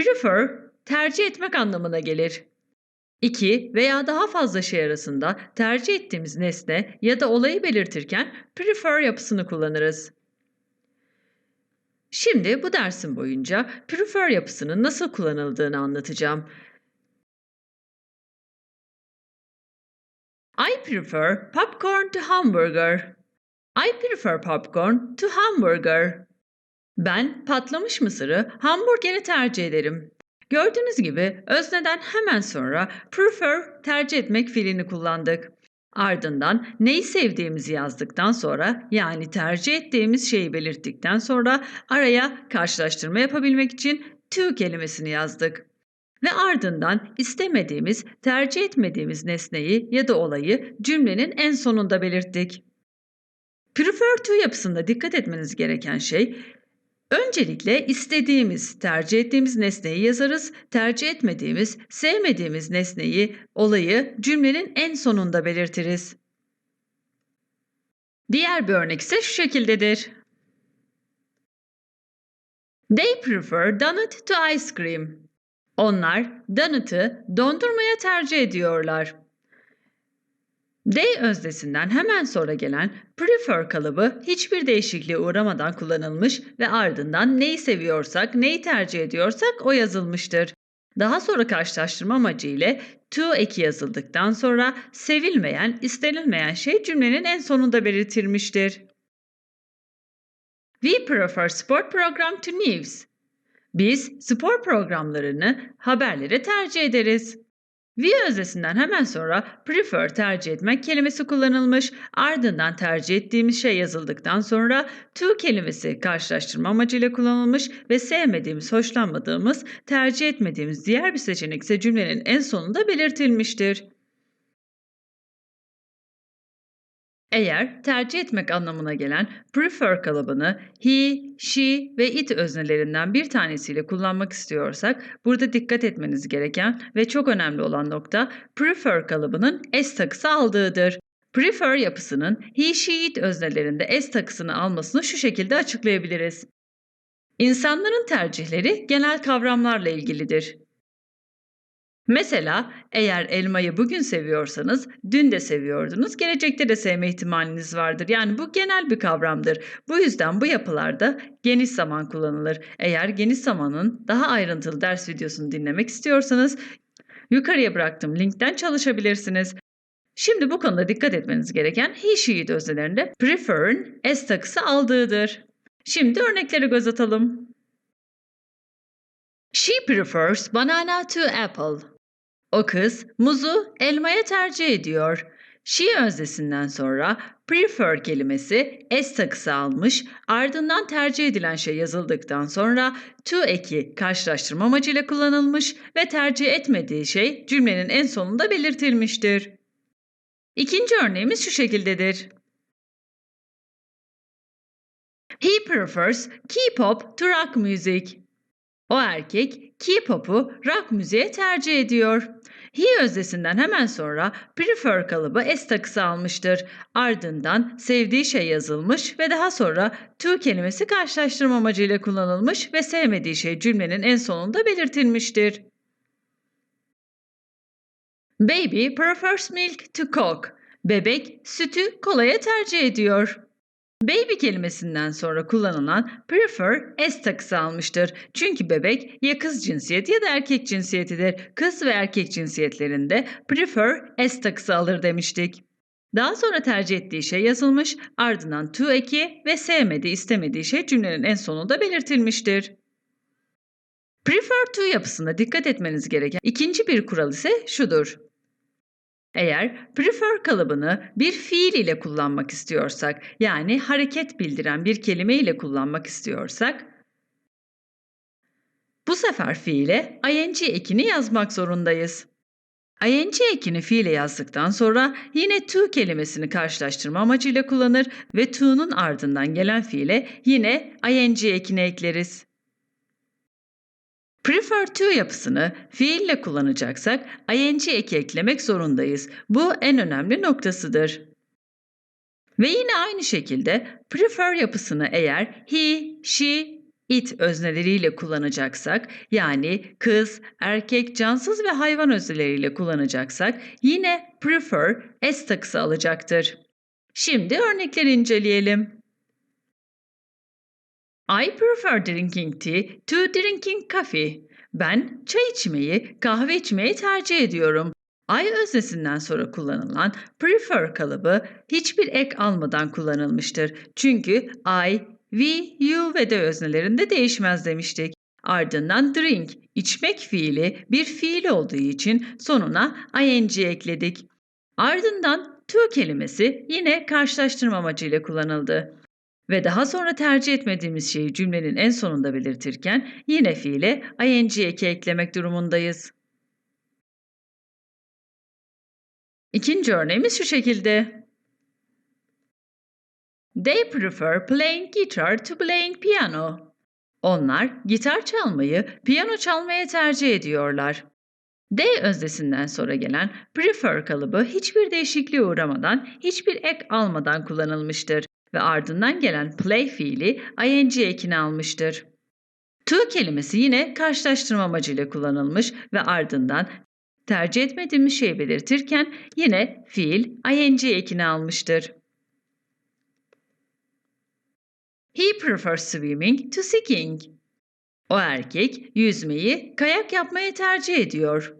Prefer, tercih etmek anlamına gelir. İki veya daha fazla şey arasında tercih ettiğimiz nesne ya da olayı belirtirken prefer yapısını kullanırız. Şimdi bu dersin boyunca prefer yapısının nasıl kullanıldığını anlatacağım. I prefer popcorn to hamburger. I prefer popcorn to hamburger. Ben patlamış mısırı hamburgere tercih ederim. Gördüğünüz gibi özneden hemen sonra prefer tercih etmek fiilini kullandık. Ardından neyi sevdiğimizi yazdıktan sonra yani tercih ettiğimiz şeyi belirttikten sonra araya karşılaştırma yapabilmek için to kelimesini yazdık. Ve ardından istemediğimiz, tercih etmediğimiz nesneyi ya da olayı cümlenin en sonunda belirttik. Prefer to yapısında dikkat etmeniz gereken şey Öncelikle istediğimiz, tercih ettiğimiz nesneyi yazarız. Tercih etmediğimiz, sevmediğimiz nesneyi, olayı cümlenin en sonunda belirtiriz. Diğer bir örnek ise şu şekildedir. They prefer donut to ice cream. Onlar donut'ı dondurmaya tercih ediyorlar. They öznesinden hemen sonra gelen prefer kalıbı hiçbir değişikliğe uğramadan kullanılmış ve ardından neyi seviyorsak, neyi tercih ediyorsak o yazılmıştır. Daha sonra karşılaştırma amacı ile to eki yazıldıktan sonra sevilmeyen, istenilmeyen şey cümlenin en sonunda belirtilmiştir. We prefer sport program to news. Biz spor programlarını haberlere tercih ederiz. We öznesinden hemen sonra prefer tercih etmek kelimesi kullanılmış, ardından tercih ettiğimiz şey yazıldıktan sonra to kelimesi karşılaştırma amacıyla kullanılmış ve sevmediğimiz, hoşlanmadığımız, tercih etmediğimiz diğer bir seçenek ise cümlenin en sonunda belirtilmiştir. Eğer tercih etmek anlamına gelen prefer kalıbını he, she ve it öznelerinden bir tanesiyle kullanmak istiyorsak burada dikkat etmeniz gereken ve çok önemli olan nokta prefer kalıbının s takısı aldığıdır. Prefer yapısının he, she, it öznelerinde s takısını almasını şu şekilde açıklayabiliriz. İnsanların tercihleri genel kavramlarla ilgilidir. Mesela eğer elmayı bugün seviyorsanız dün de seviyordunuz, gelecekte de sevme ihtimaliniz vardır. Yani bu genel bir kavramdır. Bu yüzden bu yapılarda geniş zaman kullanılır. Eğer geniş zamanın daha ayrıntılı ders videosunu dinlemek istiyorsanız yukarıya bıraktığım linkten çalışabilirsiniz. Şimdi bu konuda dikkat etmeniz gereken he, she, öznelerinde prefer'ın s takısı aldığıdır. Şimdi örnekleri göz atalım. She prefers banana to apple. O kız muzu elmaya tercih ediyor. She öznesinden sonra prefer kelimesi s takısı almış, ardından tercih edilen şey yazıldıktan sonra to eki karşılaştırma amacıyla kullanılmış ve tercih etmediği şey cümlenin en sonunda belirtilmiştir. İkinci örneğimiz şu şekildedir. He prefers K-pop to rock music. O erkek K-pop'u rock müziğe tercih ediyor. He öznesinden hemen sonra prefer kalıbı s takısı almıştır. Ardından sevdiği şey yazılmış ve daha sonra to kelimesi karşılaştırma amacıyla kullanılmış ve sevmediği şey cümlenin en sonunda belirtilmiştir. Baby prefers milk to coke. Bebek sütü kolaya tercih ediyor. Baby kelimesinden sonra kullanılan prefer s takısı almıştır. Çünkü bebek ya kız cinsiyeti ya da erkek cinsiyetidir. Kız ve erkek cinsiyetlerinde prefer s takısı alır demiştik. Daha sonra tercih ettiği şey yazılmış, ardından to eki ve sevmediği, istemediği şey cümlenin en sonunda belirtilmiştir. Prefer to yapısında dikkat etmeniz gereken ikinci bir kural ise şudur. Eğer prefer kalıbını bir fiil ile kullanmak istiyorsak, yani hareket bildiren bir kelime ile kullanmak istiyorsak, bu sefer fiile ing ekini yazmak zorundayız. ing ekini fiile yazdıktan sonra yine to kelimesini karşılaştırma amacıyla kullanır ve to'nun ardından gelen fiile yine ing ekini ekleriz. Prefer to yapısını fiille kullanacaksak ing eki eklemek zorundayız. Bu en önemli noktasıdır. Ve yine aynı şekilde prefer yapısını eğer he, she, it özneleriyle kullanacaksak, yani kız, erkek, cansız ve hayvan özneleriyle kullanacaksak yine prefer s takısı alacaktır. Şimdi örnekleri inceleyelim. I prefer drinking tea to drinking coffee. Ben çay içmeyi, kahve içmeyi tercih ediyorum. I öznesinden sonra kullanılan prefer kalıbı hiçbir ek almadan kullanılmıştır. Çünkü I, we, you ve de öznelerinde değişmez demiştik. Ardından drink, içmek fiili bir fiil olduğu için sonuna ing ekledik. Ardından to kelimesi yine karşılaştırma amacıyla kullanıldı. Ve daha sonra tercih etmediğimiz şeyi cümlenin en sonunda belirtirken yine fiile ing eki eklemek durumundayız. İkinci örneğimiz şu şekilde. They prefer playing guitar to playing piano. Onlar gitar çalmayı piyano çalmaya tercih ediyorlar. They öznesinden sonra gelen prefer kalıbı hiçbir değişikliğe uğramadan, hiçbir ek almadan kullanılmıştır ve ardından gelen play fiili ing ekini almıştır. To kelimesi yine karşılaştırma amacıyla kullanılmış ve ardından tercih etmediğimiz şeyi belirtirken yine fiil ing ekini almıştır. He prefers swimming to skiing. O erkek yüzmeyi kayak yapmayı tercih ediyor.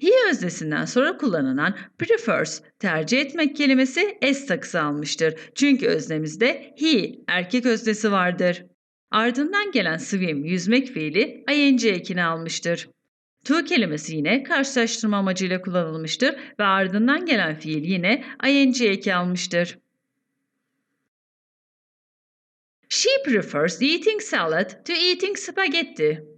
He öznesinden sonra kullanılan prefers, tercih etmek kelimesi s takısı almıştır. Çünkü öznemizde he, erkek öznesi vardır. Ardından gelen swim, yüzmek fiili ing ekini almıştır. To kelimesi yine karşılaştırma amacıyla kullanılmıştır ve ardından gelen fiil yine ing eki almıştır. She prefers eating salad to eating spaghetti.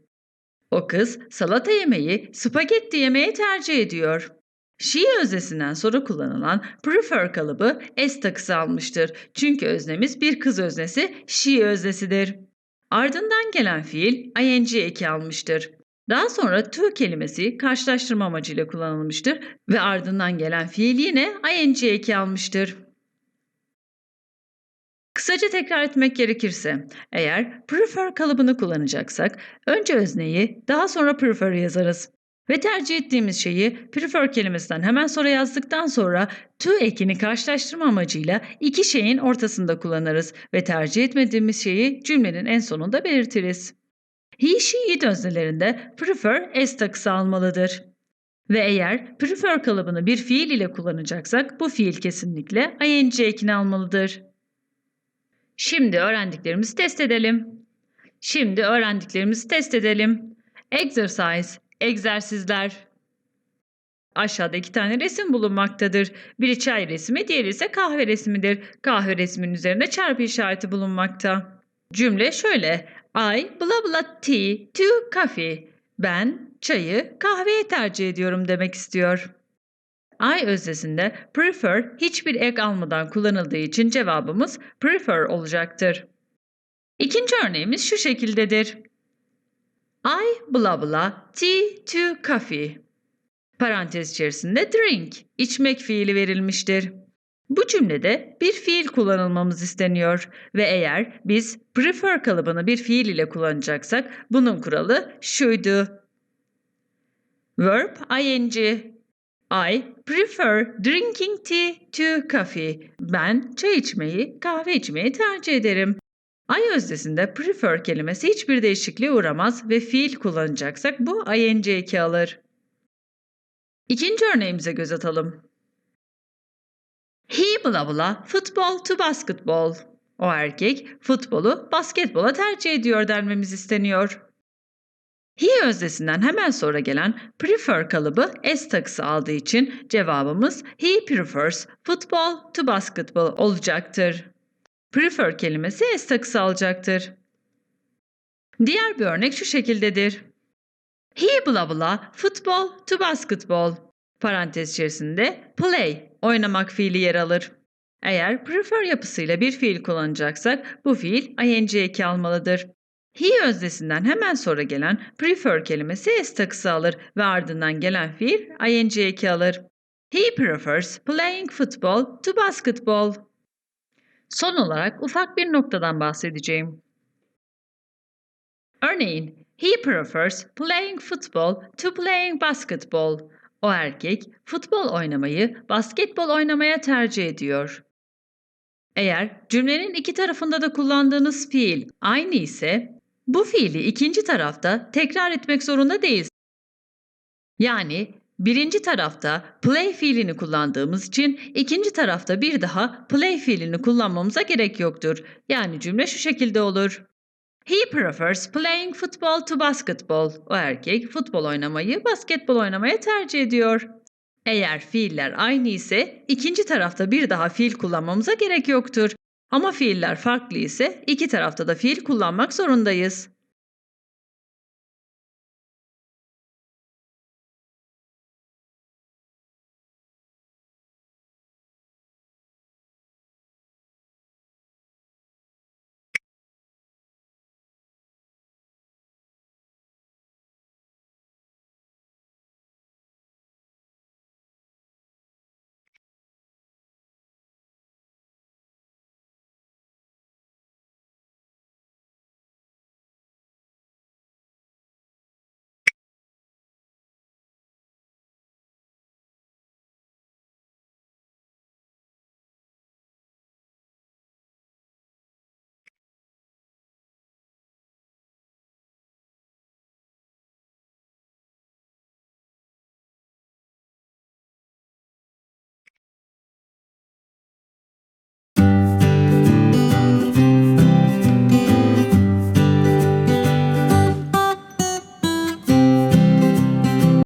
O kız salata yemeyi spagetti yemeye tercih ediyor. She öznesinden sonra kullanılan prefer kalıbı s takısı almıştır. Çünkü öznemiz bir kız öznesi she öznesidir. Ardından gelen fiil ing eki almıştır. Daha sonra to kelimesi karşılaştırma amacıyla kullanılmıştır ve ardından gelen fiil yine ing eki almıştır. Kısaca tekrar etmek gerekirse, eğer prefer kalıbını kullanacaksak önce özneyi daha sonra prefer yazarız. Ve tercih ettiğimiz şeyi prefer kelimesinden hemen sonra yazdıktan sonra to ekini karşılaştırma amacıyla iki şeyin ortasında kullanırız ve tercih etmediğimiz şeyi cümlenin en sonunda belirtiriz. He, she, it öznelerinde prefer s takısı almalıdır. Ve eğer prefer kalıbını bir fiil ile kullanacaksak bu fiil kesinlikle ing ekini almalıdır. Şimdi öğrendiklerimizi test edelim. Şimdi öğrendiklerimizi test edelim. Exercise, egzersizler. Aşağıda iki tane resim bulunmaktadır. Biri çay resmi, diğeri ise kahve resmidir. Kahve resminin üzerinde çarpı işareti bulunmakta. Cümle şöyle. I blah blah tea to coffee. Ben çayı kahveye tercih ediyorum demek istiyor. I öznesinde prefer hiçbir ek almadan kullanıldığı için cevabımız prefer olacaktır. İkinci örneğimiz şu şekildedir. I blah blah tea to coffee. Parantez içerisinde drink, içmek fiili verilmiştir. Bu cümlede bir fiil kullanılmamız isteniyor ve eğer biz prefer kalıbını bir fiil ile kullanacaksak bunun kuralı şuydu. Verb ing I prefer drinking tea to coffee. Ben çay içmeyi, kahve içmeyi tercih ederim. I özdesinde prefer kelimesi hiçbir değişikliğe uğramaz ve fiil kullanacaksak bu ing eki alır. İkinci örneğimize göz atalım. He blah blah football to basketball. O erkek futbolu basketbola tercih ediyor denmemiz isteniyor. He özdesinden hemen sonra gelen prefer kalıbı s takısı aldığı için cevabımız he prefers football to basketball olacaktır. Prefer kelimesi s takısı alacaktır. Diğer bir örnek şu şekildedir. He blah blah football to basketball. Parantez içerisinde play, oynamak fiili yer alır. Eğer prefer yapısıyla bir fiil kullanacaksak bu fiil ing eki almalıdır. He öznesinden hemen sonra gelen prefer kelimesi s takısı alır ve ardından gelen fiil ing eki alır. He prefers playing football to basketball. Son olarak ufak bir noktadan bahsedeceğim. Örneğin, he prefers playing football to playing basketball. O erkek futbol oynamayı basketbol oynamaya tercih ediyor. Eğer cümlenin iki tarafında da kullandığınız fiil aynı ise bu fiili ikinci tarafta tekrar etmek zorunda değiliz. Yani birinci tarafta play fiilini kullandığımız için ikinci tarafta bir daha play fiilini kullanmamıza gerek yoktur. Yani cümle şu şekilde olur. He prefers playing football to basketball. O erkek futbol oynamayı basketbol oynamaya tercih ediyor. Eğer fiiller aynı ise ikinci tarafta bir daha fiil kullanmamıza gerek yoktur. Ama fiiller farklı ise iki tarafta da fiil kullanmak zorundayız.